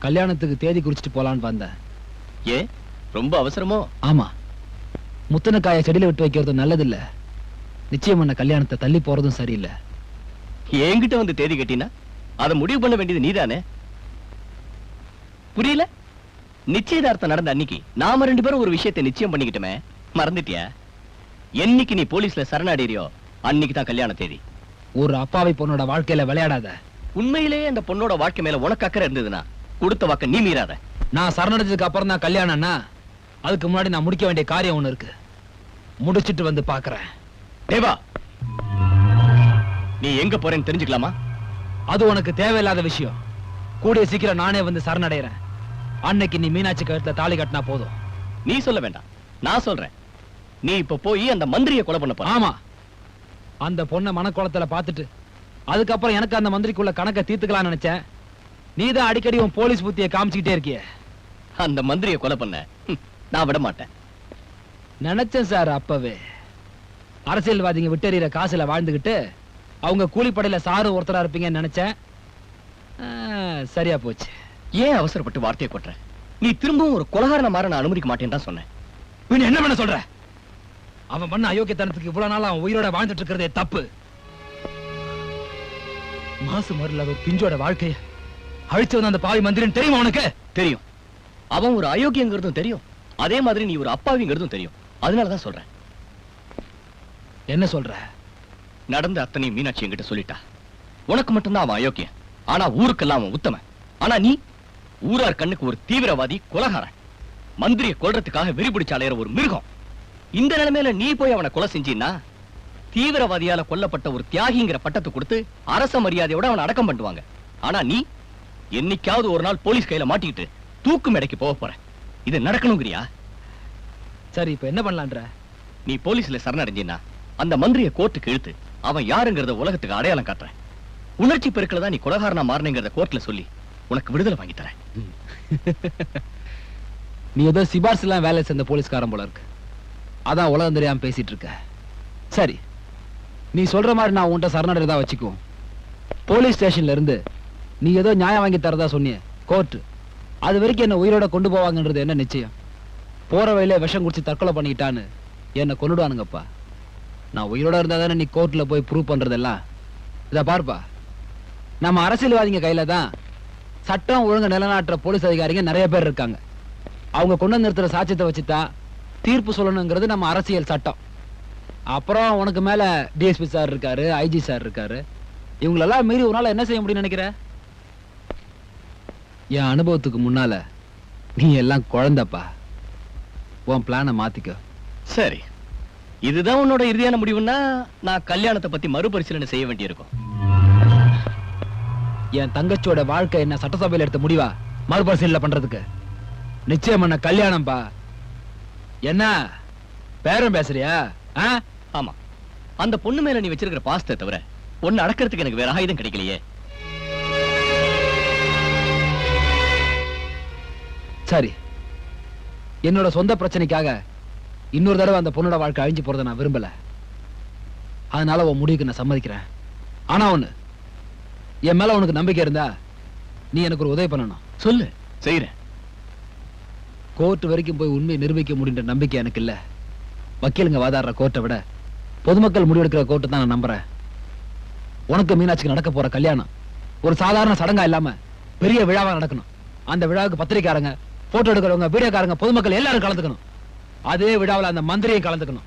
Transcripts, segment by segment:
கல்யாணத்துக்கு தேதி குறிச்சிட்டு போலான்னு வந்தேன். ஏ? ரொம்ப அவசரமோ? ஆமா. முத்தனக்காய செடியில விட்டு வைக்கிறது நல்லதில்ல. நிச்சயம் பண்ண கல்யாணத்தை தள்ளி போறதும் சரியில்லை. என்கிட்ட வந்து தேதி கட்டினா? அதை முடிவு பண்ண வேண்டியது நீதானே? புரியல? நிச்சயதார்த்தம் நடந்த அன்னைக்கு நாம ரெண்டு பேரும் ஒரு விஷயத்தை நிச்சயம் பண்ணிக்கிட்டோமே. மறந்துட்டியா? என்னைக்கு நீ போலீஸ்ல சரணடைறியோ அன்னைக்கு தான் கல்யாண தேதி. ஒரு அப்பாவி பொண்ணோட வாழ்க்கையில விளையாடாத. உண்மையிலேயே அந்த பொண்ணோட வாழ்க்கை மேல உனக்கு அக்கறை இருந்ததுன்னா கொடுத்த வாக்க நீ மீறாத. நான் சரணடைஞ்சதுக்கு அப்புறம் தான் கல்யாணம்னா அதுக்கு முன்னாடி நான் முடிக்க வேண்டிய காரியம் ஒண்ணு இருக்கு. முடிச்சிட்டு வந்து பாக்குறேன். தேவா! நீ எங்க போறேன்னு தெரிஞ்சுக்கலாமா? அது உனக்கு தேவையில்லாத விஷயம். கூடிய சீக்கிரம் நானே வந்து சரணடைறேன் அன்னைக்கு நீ மீனாட்சி கழுத்துல தாலி கட்டினா போதும். நீ சொல்ல வேண்டாம். நான் சொல்றேன். நீ இப்ப போய் அந்த மந்திரியை கொலை பண்ண போற. ஆமா. அந்த பொண்ணை மனக்குளத்துல பார்த்துட்டு அதுக்கப்புறம் எனக்கு அந்த மந்திரிக்குள்ள கணக்கை தீர்த்துக்கலாம்னு நினைச்சேன். நீதான் அடிக்கடி உன் போலீஸ் புத்தியை காமிச்சுக்கிட்டே இருக்கியே. அந்த மந்திரியை கொலை பண்ண. நான் விட மாட்டேன். நினைச்சேன் சார் அப்பவே. அரசியல்வாதிங்க விட்டெறிகிற காசுல வாழ்ந்துகிட்டு அவங்க கூலிப்படையில சாரும் ஒருத்தரா இருப்பீங்கன்னு நினைச்சேன். சரியா போச்சு. ஏன் அவசரப்பட்டு வார்த்தையை கொட்டுற? நீ திரும்பவும் ஒரு கொலகாரன மாற நான் அனுமதிக்க மாட்டேன்னு தான் சொன்னேன். பின்ன என்ன பண்ண சொல்ற? அவன் பண்ண அயோக்கியத்தனத்துக்கு இவ்வளவு நாள் அவன் உயிரோட வாழ்ந்துட்டு இருக்கிறதே தப்பு. மாசு மருள் பிஞ்சோட வாழ்க்கைய அழிச்சவன் அந்த பாவி மந்திரன் தெரியுமா உனக்கு? தெரியும். அவன் ஒரு அயோக்கியங்கிறதும் தெரியும். அதே மாதிரி நீ ஒரு அப்பாவிங்கிறதும் தெரியும். அதனாலதான் சொல்றேன். என்ன சொல்ற? நடந்த அத்தனை மீனாட்சி என்கிட்ட சொல்லிட்டா. உனக்கு மட்டும்தான் அவன் அயோக்கியன். ஆனா ஊருக்கெல்லாம் அவன் உத்தமன். ஆனா நீ ஊரார் கண்ணுக்கு ஒரு தீவிரவாதி கொலகாரன். மந்திரியை கொள்றதுக்காக வெறிபிடிச்சு அலையிற ஒரு மிருகம். இந்த நிலைமையில நீ போய் அவனை கொலை செஞ்சின்னா தீவிரவாதியால கொல்லப்பட்ட ஒரு தியாகிங்கிற பட்டத்தை கொடுத்து அரச மரியாதையோட அவனை அடக்கம் பண்ணுவாங்க. ஆனா நீ என்னைக்காவது ஒரு நாள் போலீஸ் கையில மாட்டிக்கிட்டு தூக்கு மேடைக்கு போக போற இது நடக்கணுங்கிறியா? சரி இப்ப என்ன பண்ணலான்ற? நீ போலீஸ்ல சரணடைஞ்சினா அந்த மந்திரியை கோர்ட்டுக்கு இழுத்து அவன் யாருங்கிறத உலகத்துக்கு அடையாளம் காட்டுறேன். உணர்ச்சி பெருக்கில தான் நீ கொலகாரனா மாறினங்கிறத கோர்ட்ல சொல்லி உனக்கு விடுதலை வாங்கி தரேன். நீ ஏதோ சிபார்சு எல்லாம் வேலை சேர்ந்த போலீஸ்காரன் போல இருக்கு. அதான் உலகம் தெரியாம பேசிட்டு இருக்க. சரி நீ சொல்ற மாதிரி நான் உன்கிட்ட சரணடைறதா வச்சுக்குவோம். போலீஸ் ஸ்டேஷன்ல இருந்து நீ ஏதோ நியாயம் வாங்கி தரதா சொன்னிய. கோர்ட்டு அது வரைக்கும் என்ன உயிரோட கொண்டு போவாங்கன்றது என்ன நிச்சயம்? போற வழியில விஷம் குடிச்சு தற்கொலை பண்ணிக்கிட்டான்னு என்ன கொண்டுடுவானுங்கப்பா நான் உயிரோட இருந்தா தானே நீ கோர்ட்ல போய் ப்ரூவ் பண்றதெல்லாம்? இதை பார்ப்பா. நம்ம அரசியல்வாதிங்க கையில தான் சட்டம் ஒழுங்கு நிலநாட்டுற போலீஸ் அதிகாரிங்க நிறைய பேர் இருக்காங்க. அவங்க கொண்டு வந்து நிறுத்துற சாட்சியத்தை வச்சுதான் தீர்ப்பு சொல்லணுங்கிறது நம்ம அரசியல் சட்டம். அப்புறம் உனக்கு மேல டிஎஸ்பி சார் இருக்காரு ஐஜி சார் இருக்காரு. இவங்களெல்லாம் மீறி உன்னால என்ன செய்ய முடியும்னு நினைக்கிற? என் அனுபவத்துக்கு முன்னால நீ எல்லாம் குழந்தைப்பா. உன் பிளானை மாத்திக்க. சரி. இதுதான் உன்னோட இறுதியான முடிவுன்னா நான் கல்யாணத்தை பத்தி மறுபரிசீலனை செய்ய வேண்டியிருக்கும். என் தங்கச்சியோட வாழ்க்கை என்ன சட்டசபையில எடுத்த முடிவா? மறுபரிசீலனை பண்றதுக்கு. நிச்சயம் பண்ண கல்யாணம்ப்பா என்ன? பேரம் பேசுறியா? ஆ? ஆமா. அந்த பொண்ணு மேல நீ வச்சிருக்கிற பாசத்தை தவிர ஒன்னு அடக்கிறதுக்கு எனக்கு வேற ஆயுதம் கிடைக்கலையே. சரி. என்னோட சொந்த பிரச்சனைக்காக இன்னொரு தடவை அந்த பொண்ணோட வாழ்க்கை அழிஞ்சு போறதை நான் விரும்பல. அதனால உன் முடிவுக்கு நான் சம்மதிக்கிறேன். ஆனா ஒண்ணு என் மேல உனக்கு நம்பிக்கை இருந்தா நீ எனக்கு ஒரு உதவி பண்ணணும். சொல்லு. செய்யறேன் கோர்ட் வரைக்கும் போய் உண்மையை நிரூபிக்க முடியுன்ற நம்பிக்கை எனக்கு இல்ல. வக்கீலுங்க வாதாடுற கோர்ட்டை விட பொதுமக்கள் முடிவெடுக்கிற கோர்ட்டை தான் நான் நம்புறேன். உனக்கு மீனாட்சிக்கு நடக்க போற கல்யாணம் ஒரு சாதாரண சடங்கா இல்லாம பெரிய விழாவா நடக்கணும். அந்த விழாவுக்கு பத்திரிக்காரங்க போட்டோ எடுக்கிறவங்க வீடியோக்காரங்க பொதுமக்கள் எல்லாரும் கலந்துக்கணும். அதே விழாவுல அந்த மந்திரியும் கலந்துக்கணும்.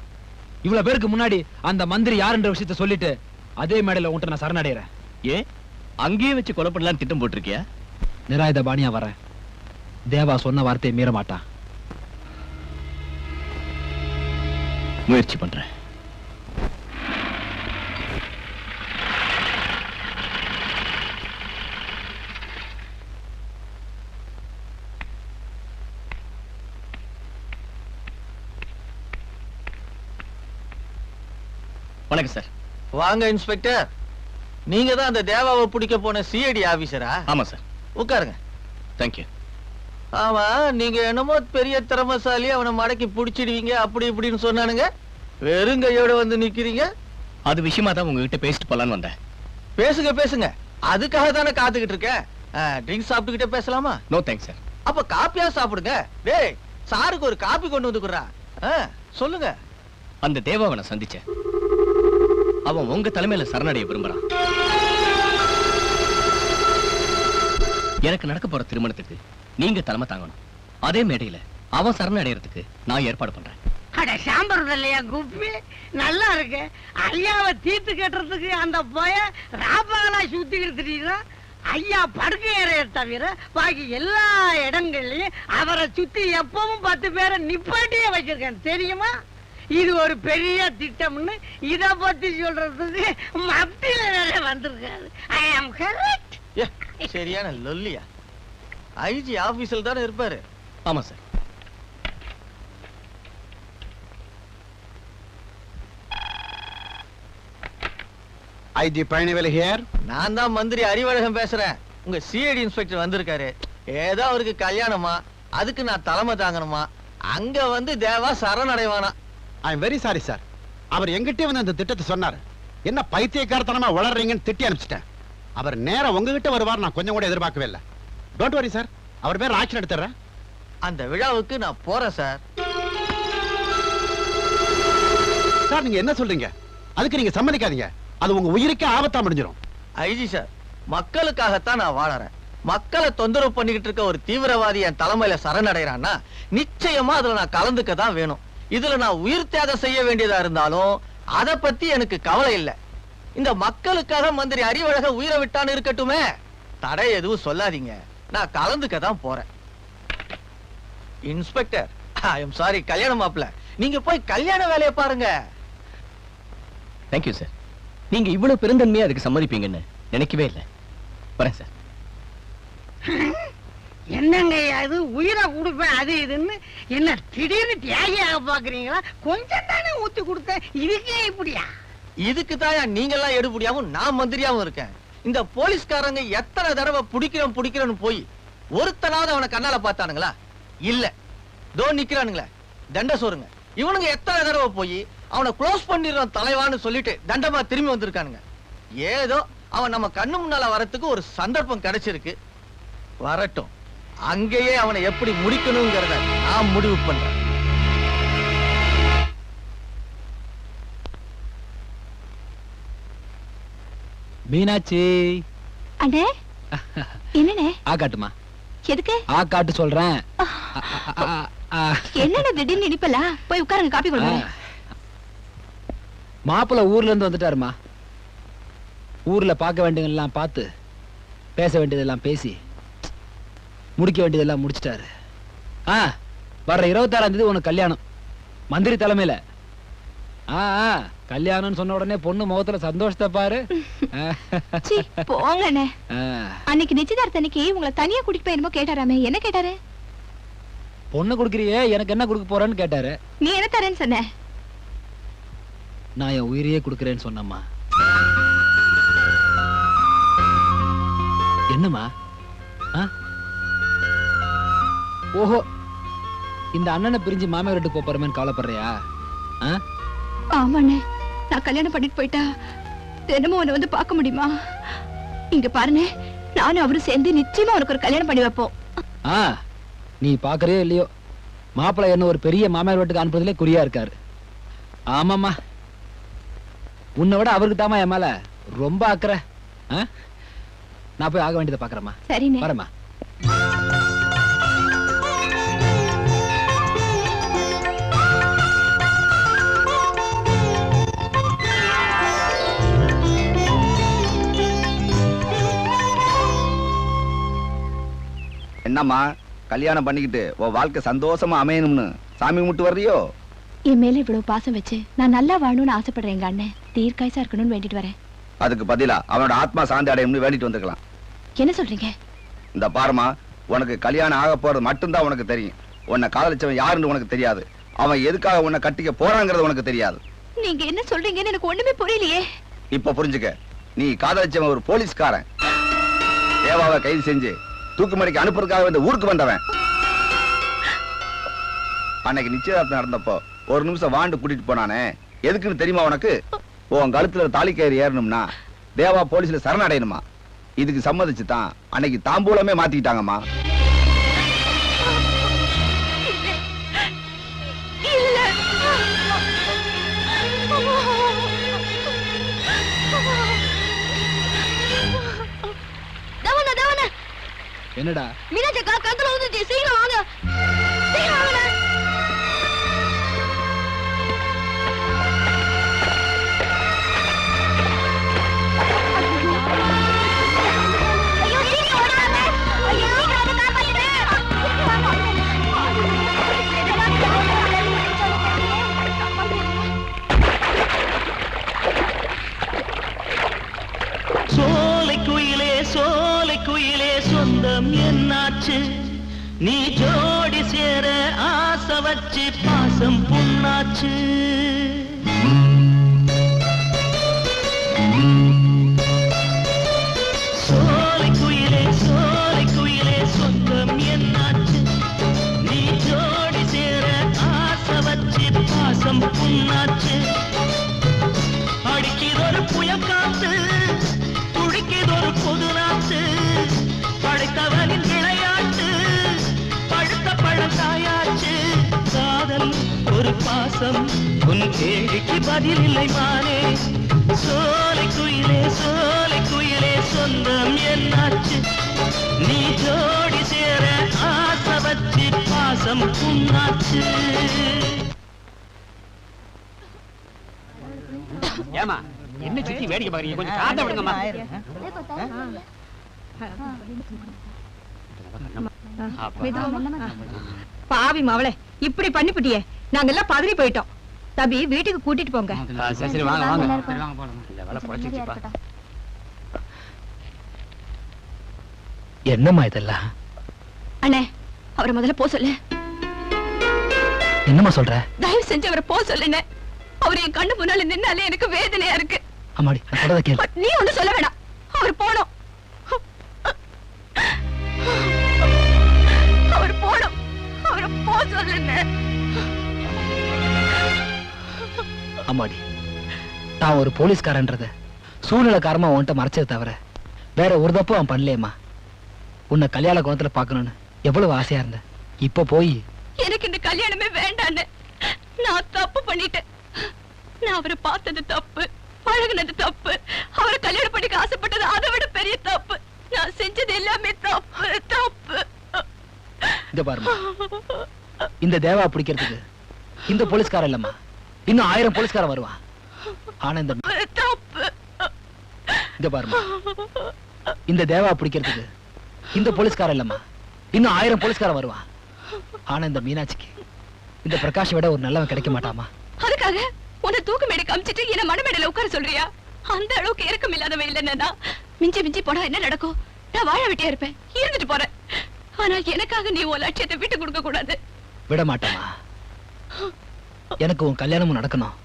இவ்வளவு பேருக்கு முன்னாடி அந்த மந்திரி யாருன்ற விஷயத்த சொல்லிட்டு அதே மேடையில உன்கிட்ட நான் சரணடைகிறேன். ஏன் அங்கேயே வச்சு கொலை பண்ணலாம்னு திட்டம் போட்டிருக்கியா? நிராயுத பாணியா வரேன் தேவா சொன்ன வார்த்தையை மீற மாட்டான் முயற்சி பண்றேன். வணக்கம் சார். வாங்க இன்ஸ்பெக்டர். நீங்க தான் அந்த தேவாவை பிடிக்க போன சிஐடி ஆபீசரா? ஆமா சார். உட்காருங்க. தேங்க்யூ ஆமா நீங்க என்னமோ பெரிய திறமசாலி அவனை மடக்கி பிடிச்சிடுவீங்க அப்படி இப்படின்னு சொன்னானுங்க. வெறும் கையோட வந்து நிக்கிறீங்க. அது விஷயமா தான் உங்ககிட்ட பேசிட்டு போலான்னு வந்தேன். பேசுங்க பேசுங்க. அதுக்காக தானே காத்துக்கிட்டு இருக்கேன். ட்ரிங்க்ஸ் சாப்பிட்டுக்கிட்டே பேசலாமா? நோ தேங்க்ஸ் சார் அப்ப காப்பியா சாப்பிடுங்க. டேய் சாருக்கு ஒரு காப்பி கொண்டு வந்து குடுறா. சொல்லுங்க. அந்த தேவாவை நான் சந்திச்சேன். அவன் உங்க தலைமையில சரணடைய விரும்புறான். எனக்கு நடக்க போற திருமணத்துக்கு நீங்க தலைமை தாங்கணும். அதே மேடையில அவன் சரணடைறதுக்கு நான் ஏற்பாடு பண்றேன். அட சாம்பர் இல்லையா குப்பி? நல்லா இருக்கு. ஐயாவை தீர்த்து கட்டுறதுக்கு அந்த போய ராப்பகலா சுத்திக்கிட்டு திடீர்னா ஐயா படுக்கை அறைய தவிர பாக்கி எல்லா இடங்கள்லயும் அவரை சுத்தி எப்பவும் பத்து பேரை நிப்பாட்டியே வச்சிருக்கேன். தெரியுமா? இது ஒரு பெரிய திட்டம்னு இத பத்தி சொல்றதுக்கு மத்தியில வேற வந்திருக்காரு. ஐ ஆம் கரெக்ட் சரியான லொல்லியா. ஐஜி ஆபீஸ்ல தானே இருப்பாரு. ஆமா சார் ஐஜி பழனிவேலு ஹியர் நான் தான் மந்திரி அறிவழகம் பேசுறேன். உங்க சிஐடி இன்ஸ்பெக்டர் வந்திருக்காரு. ஏதோ அவருக்கு கல்யாணமா அதுக்கு நான் தலைமை தாங்கணுமா? அங்க வந்து Deva சரணடைவானா? I am very sorry sir அவர் எங்கிட்டே வந்து அந்த திட்டத்தை சொன்னார். என்ன பைத்தியக்காரத்தனமா வளர்றீங்கன்னு திட்டி அனுப்பிச்சிட்டேன். அவர் நேரா உங்ககிட்ட வருவார் நான் கொஞ்சம் கூட எதிர்பார்க்கவே இல்லை. டோன்ட் வரி சார் அவர் பேர் ஆக்ஷன் எடுத்துறேன் அந்த விழாவுக்கு நான் போறேன் சார் சார் நீங்க என்ன சொல்றீங்க? அதுக்கு நீங்க சம்மதிக்காதீங்க. அது உங்க உயிருக்கே ஆபத்தா முடிஞ்சிடும் ஐஜி சார் மக்களுக்காகத்தான் நான் வாழறேன். மக்களை தொந்தரவு பண்ணிக்கிட்டு இருக்க ஒரு தீவிரவாதி என் தலைமையில சரணடைறான்னா நிச்சயமா அதுல நான் கலந்துக்க தான் வேணும். இதுல நான் உயிர் தியாகம் செய்ய வேண்டியதா இருந்தாலும் அத பத்தி எனக்கு கவலை இல்லை. இந்த மக்களுக்காக மந்திரி அறிவழக உயிரை விட்டான்னு இருக்கட்டுமே. தடை எதுவும் சொல்லாதீங்க. நான் கலந்துக்க தான் போறேன். இன்ஸ்பெக்டர் ஐ எம் சாரி கல்யாண மாப்பிள நீங்க போய் கல்யாண வேலையை பாருங்க. தேங்க்யூ சார் நீங்க இவ்வளவு பெருந்தன்மையா அதுக்கு சம்மதிப்பீங்கன்னு நினைக்கவே இல்லை. வரேன் சார் என்னங்க அது? உயிரை கொடுப்பேன் அது இதுன்னு? என்ன திடீர்னு தியாகியாக பாக்குறீங்களா கொஞ்சம் தானே ஊத்தி கொடுத்தேன். இதுக்கே இப்படியா? இதுக்கு தான் நீங்கெல்லாம் எடுபடியாவும் நான் மந்திரியாவும் இருக்கேன். இந்த போலீஸ்காரங்க எத்தனை தடவை பிடிக்கிறோம் பிடிக்கிறோன்னு போய் ஒருத்தனாவது அவனை கண்ணால பார்த்தானுங்களா? இல்ல. தோ நிக்கிறானுங்களே. தண்ட சோறுங்க. இவனுங்க எத்தனை தடவை போய் அவனை க்ளோஸ் பண்ணிடுறோம் தலைவான்னு சொல்லிட்டு தண்டமா திரும்பி வந்திருக்கானுங்க. ஏதோ அவன் நம்ம கண்ணு முன்னால வரத்துக்கு ஒரு சந்தர்ப்பம் கிடைச்சிருக்கு. வரட்டும். அங்கேயே அவனை எப்படி முடிக்கணுங்கிறத நான் முடிவு பண்றேன். மீனாட்சி. அண்ணே. என்னண்ணே? ஆ காட்டுமா எதுக்கு? ஆ காட்டு சொல்றேன். என்னண்ணே திடீர்னு இனிப்பலா போய் உட்காருங்க காப்பி. கொடுங்க. மாப்பிள்ளை ஊர்ல இருந்து வந்துட்டாருமா. ஊர்ல பார்க்க வேண்டியதெல்லாம் பார்த்து பேச வேண்டியதெல்லாம் பேசி முடிக்க வேண்டியதெல்லாம் முடிச்சிட்டாரு. ஆ வர்ற இருபத்தாறாம் தேதி உனக்கு கல்யாணம். மந்திரி தலைமையில. ஆ ஆ, கல்யாணம்னு சொன்ன உடனே பொண்ணு முகத்துல சந்தோஷத்தை பாரு. போங்கண்ணே. அன்னைக்கு நிச்சயதார்த்த அன்னைக்கு உங்களை தனியா கூட்டிட்டு போய் என்னமோ கேட்டாராமே. என்ன கேட்டாரு? பொண்ணு கொடுக்குறியே எனக்கு என்ன கொடுக்க போறேன்னு கேட்டாரு. நீ என்ன தரேன்னு சொன்ன? நான் என் உயிரையே கொடுக்குறேன்னு சொன்னம்மா. என்னம்மா? ஆ? ஓஹோ. இந்த அண்ணனை பிரிஞ்சு மாமியார் வீட்டுக்கு போறமேன்னு கவலைப்படுறியா? ஆமாண்ணே. நான் கல்யாணம் பண்ணிட்டு போயிட்டா தினமும் உன்னை வந்து பார்க்க முடியுமா? இங்க பாருண்ணே நானும் அவரும் சேர்ந்து நிச்சயமா உனக்கு ஒரு கல்யாணம் பண்ணி வைப்போம். ஆ நீ பாக்குறியோ இல்லையோ? மாப்பிள்ளை என்ன ஒரு பெரிய மாமியார் வீட்டுக்கு அனுப்புறதுலே குறியா இருக்காரு. ஆமாம்மா. உன்னை விட அவருக்கு தாமா என் மேல ரொம்ப அக்கறை? நான் போய் ஆக வேண்டியதை பாக்குறேம்மா சரிண்ணே. வரேம்மா. என்னம்மா? கல்யாணம் பண்ணிக்கிட்டு உன் வாழ்க்கை சந்தோஷமா அமையணும்னு சாமி கும்பிட்டு வர்றியோ? என் மேல இவ்வளவு பாசம் வச்சு நான் நல்லா வாழணும்னு ஆசைப்படுறேன் எங்க அண்ணன். தீர்க்காயசா இருக்கணும்னு வேண்டிட்டு வரேன். அதுக்கு பதிலா அவனோட ஆத்மா சாந்தி அடையணும்னு வேண்டிட்டு வந்திருக்கலாம் என்ன சொல்றீங்க? இந்த பாருமா உனக்கு கல்யாணம் ஆக போறது மட்டும்தான் உனக்கு தெரியும். உன்னை காதலிச்சவன் யாருன்னு உனக்கு தெரியாது. அவன் எதுக்காக உன்னை கட்டிக்க போறாங்கிறது உனக்கு தெரியாது. நீங்க என்ன சொல்றீங்கன்னு எனக்கு ஒண்ணுமே புரியலையே. இப்ப புரிஞ்சுக்க. நீ காதலிச்சவன் ஒரு போலீஸ்காரன். தேவாவை கைது செஞ்சு தூக்குமணிக்கு அனுப்புறதுக்காக இந்த ஊருக்கு வந்தவன். அன்னைக்கு நிச்சயதார்த்தம் நடந்தப்போ ஒரு நிமிஷம் வாண்டு கூட்டிட்டு போனானே. எதுக்குன்னு தெரியுமா உனக்கு? உன் கழுத்துல தாலி கயிறு ஏறணும்னா தேவா போலீஸ்ல சரணடையணுமா இதுக்கு சம்மதிச்சு தான் அன்னைக்கு தாம்பூலமே மாத்திக்கிட்டாங்கம்மா. என்னடா? மீனாட்சி அக்கா கத்துல வந்துச்சு சீக்கிரம் வாங்க. ஒரு பாசம். உன் கேள்விக்கு பதில் இல்லை மானே. சோலை குயிலே சோலை குயிலே சொந்தம் என்னாச்சு? நீ ஜோடி சேர ஆசை வச்சு பாசம் புண்ணாச்சு ஏமா என்ன சுத்தி வேடிக்கை பாக்குறீங்க கொஞ்சம் காத்த விடுங்கம்மா. பாவி மவளே இப்படி பண்ணிவிட்டியே நாங்க எல்லாம் பதறி போயிட்டோம். தம்பி வீட்டுக்கு கூட்டிட்டு போங்க. சரி சரி வாங்க வாங்க. இந்த வேலை பொழைச்சிச்சுப்பா என்னம்மா இதெல்லாம்? அண்ணே அவரை முதல்ல போ சொல்லு. என்னம்மா சொல்ற? தயவு செஞ்சு அவரை போ சொல்லுங்க அவர் என் கண்ணு முன்னால நின்னாலே எனக்கு வேதனையா இருக்கு. அம்மாடி நான் சொல்றத கேளு. நீ ஒண்ணு சொல்ல வேணாம். அவர் போனோம். அம்மாடி நான் ஒரு போலீஸ்காரன்றத சூழ்நிலை காரமா உன்கிட்ட மறைச்சது தவிர வேற ஒரு தப்பு அவன் பண்ணலையேம்மா. உன்னை கல்யாண கோணத்துல பார்க்கணும்னு எவ்வளவு ஆசையா இருந்த. இப்ப போய் எனக்கு இந்த கல்யாணமே வேண்டான்னு நான் தப்பு பண்ணிட்டேன். நான் அவரை பார்த்தது தப்பு பழகுனது தப்பு அவரை கல்யாணம் பண்ணிக்க ஆசைப்பட்டது அதை விட பெரிய தப்பு. நான் செஞ்சது எல்லாமே தப்பு தப்பு. இந்த பாருமா இந்த தேவா பிடிக்கிறதுக்கு இந்த போலீஸ்காரன் இல்லம்மா. இன்னும் ஆயிரம் போலீஸ்காரன் வருவான். ஆனா இந்த இந்த பாருமா இந்த தேவா பிடிக்கிறதுக்கு இந்த போலீஸ்காரன் இல்லம்மா. இன்னும் ஆயிரம் போலீஸ்காரன் வருவான். ஆனா இந்த மீனாட்சிக்கு இந்த பிரகாஷ் விட ஒரு நல்லவன் கிடைக்க மாட்டாமா அதுக்காக உன்னை தூக்கு மேடை காமிச்சிட்டு என்ன மனமேடையில உட்கார சொல்றியா? அந்த அளவுக்கு இறக்கம் இல்லாதவன் இல்லைன்னா மிஞ்சி மிஞ்சி போனா என்ன நடக்கும்? நான் வாழ விட்டே இருப்பேன். இருந்துட்டு போறேன். ஆனா எனக்காக நீ உன் லட்சியத்தை விட்டு கொடுக்க கூடாது. விட மாட்டேமா எனக்கு உன் கல்யாணமும் நடக்கணும்.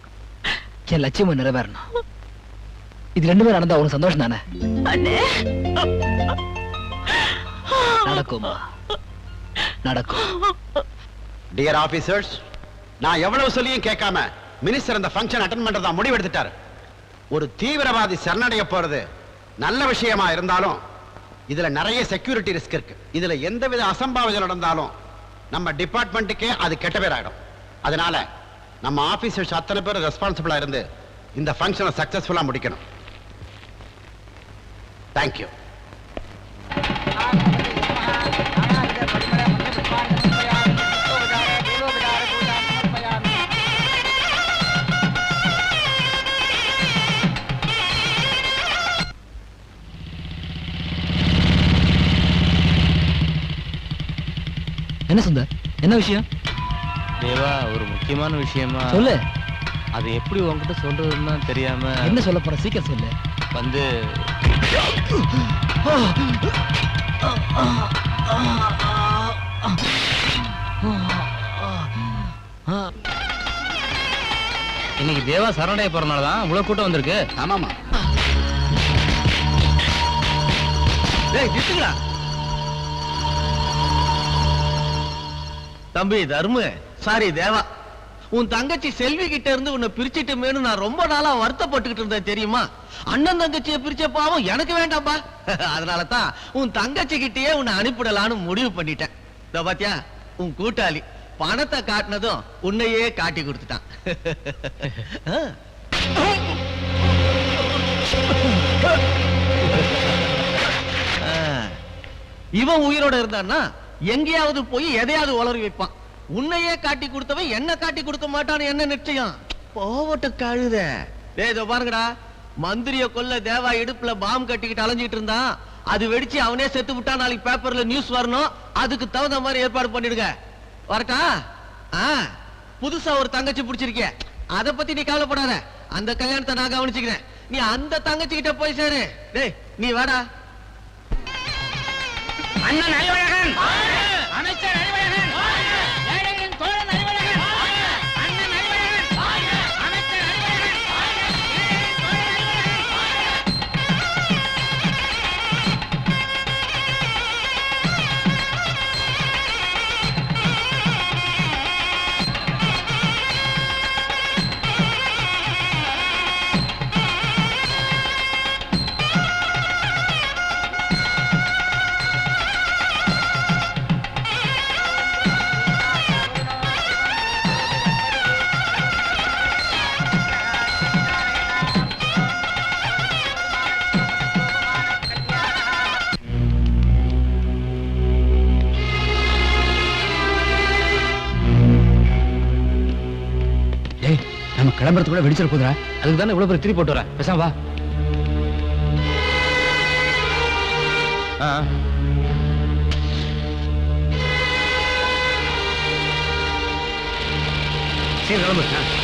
என் லட்சியமும் நிறைவேறணும். இது ரெண்டுமே நடந்தா உனக்கு சந்தோஷம் தானே நடக்குமா நடக்கும். டியர் ஆபீசர்ஸ் நான் எவ்வளவு சொல்லியும் கேட்காம மினிஸ்டர் இந்த ஃபங்க்ஷன் அட்டன் பண்றதா முடிவெடுத்துட்டாரு. ஒரு தீவிரவாதி சரணடைய போறது நல்ல விஷயமா இருந்தாலும் இதுல நிறைய செக்யூரிட்டி ரிஸ்க் இருக்கு. இதுல எந்தவித அசம்பாவிதம் நடந்தாலும் நம்ம டிபார்ட்மெண்ட்டுக்கே அது கெட்ட பேர் ஆயிடும் அதனால நம்ம ஆஃபீஸர்ஸ் அத்தனை பேர் ரெஸ்பான்சிபிளாக இருந்து இந்த ஃபங்க்ஷனை சக்ஸஸ்ஃபுல்லாக முடிக்கணும். தேங்க்யூ என்ன சுந்தர்? என்ன விஷயம்? தேவா ஒரு முக்கியமான விஷயமா? சொல்லு. அது எப்படி உன்கிட்ட சொல்றதுன்னு தான் தெரியாம என்ன சொல்ல போற? சீக்கிரம் சொல்லு. வந்து இன்னைக்கு தேவா சரணடைய போறனால தான் இவ்வளவு கூட்டம் வந்திருக்கு. ஆமாமா டேய் நிறுத்துங்களா தம்பி தர்மு சாரி தேவா. உன் தங்கச்சி செல்வி கிட்ட இருந்து உன்னை பிரிச்சிட்டுமேனு நான் ரொம்ப நாளா வருத்தப்பட்டுக்கிட்டு இருந்தேன் தெரியுமா? அண்ணன் தங்கச்சியை பிரிச்ச பாவம் எனக்கு வேண்டாம்பா. அதனால தான் உன் தங்கச்சி கிட்டேயே உன்னை அனுப்பிடலான்னு முடிவு பண்ணிட்டேன். இதோ பாத்தியா உன் கூட்டாளி பணத்தை காட்டினதும் உன்னையே காட்டி கொடுத்துட்டான். இவன் உயிரோட இருந்தான்னா எங்கேயாவது போய் எதையாவது உளறி வைப்பான். உன்னையே காட்டி கொடுத்தவன் என்ன காட்டி கொடுக்க மாட்டான்னு என்ன நிச்சயம்? போவட்ட கழுத. டேய் இதோ பாருங்கடா. மந்திரிய கொல்ல தேவா இடுப்புல பாம் கட்டிக்கிட்டு அலைஞ்சிட்டு இருந்தான் அது வெடிச்சு அவனே செத்து விட்டா நாளைக்கு பேப்பர்ல நியூஸ் வரணும். அதுக்கு தகுந்த மாதிரி ஏற்பாடு பண்ணிடுங்க. வரட்டா? ஆ புதுசா ஒரு தங்கச்சி பிடிச்சிருக்கிய. அத பத்தி நீ கவலைப்படாத. அந்த கல்யாணத்தை நான் கவனிச்சுக்கிறேன். நீ அந்த தங்கச்சி கிட்ட போய் சேரு. டேய் நீ வாடா. அண்ணன் அறிவழகன் நம்ம கிளம்புறதுக்குள்ள வெடிச்சிட போதுடா அதுக்கு தானே இவ்வளவு பெரிய திரி போட்டு வரேன் பேசாம வா. சரி கிளம்பு.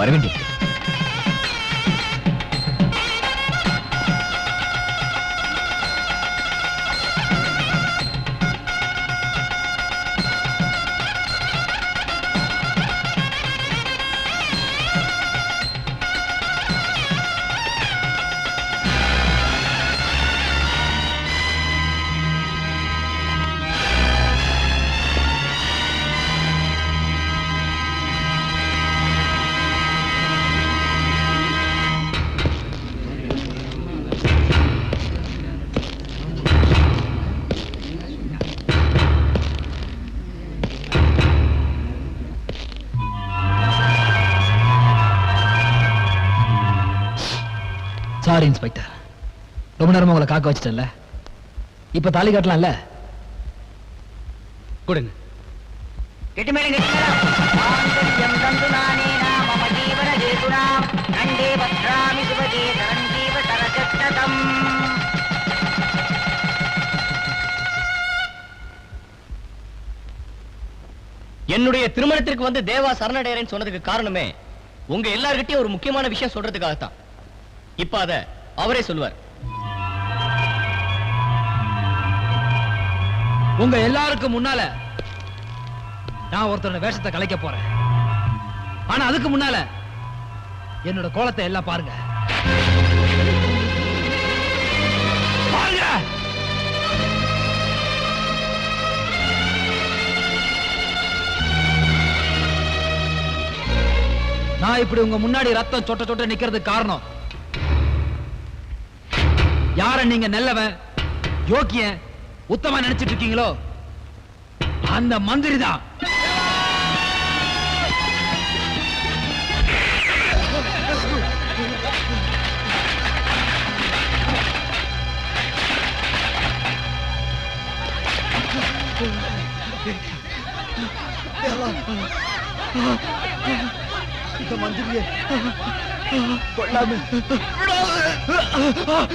ஒருத்தர் சாரி இன்ஸ்பெக்டர். ரொம்ப நேரமா உங்களை காக்க வச்சிட்டேன்ல. இப்ப தாலி கட்டலாம்ல? கொடுங்க. கெட்டி சரஜட்டதம் என்னுடைய திருமணத்திற்கு வந்து தேவா சரணடையறேன்னு சொன்னதுக்கு காரணமே உங்க எல்லார்கிட்டயும் ஒரு முக்கியமான விஷயம் சொல்றதுக்காகத்தான். இப்ப அத அவரே சொல்லுவார். உங்க எல்லாருக்கும் முன்னால நான் ஒருத்தனோட வேஷத்தை கலைக்க போறேன். ஆனா அதுக்கு முன்னால என்னோட கோலத்தை எல்லாம் பாருங்க. பாருங்க! நான் இப்படி உங்க முன்னாடி ரத்தம் சொட்ட சொட்ட நிக்கிறதுக்கு காரணம் யார நீங்க நல்லவன் யோக்கிய உத்தமா நினைச்சிட்டு இருக்கீங்களோ அந்த மந்திரி தான் சார்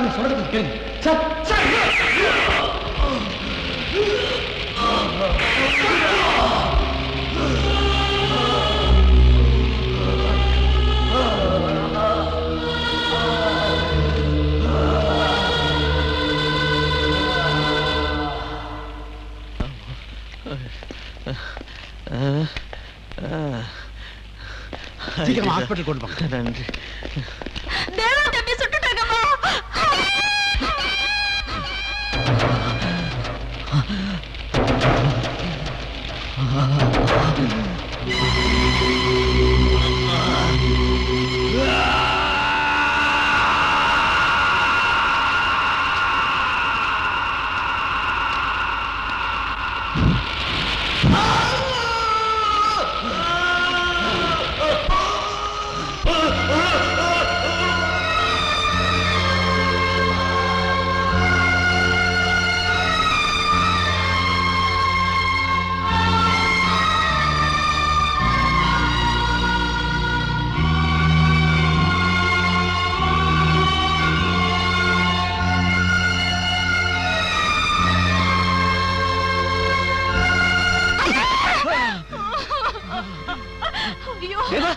நான் சொல்றது கேளுங்க சார் சார் சீக்கிரமா ஹாஸ்பிட்டல் கொண்டு போங்க நன்றி ஆ ஐயோ. என்ன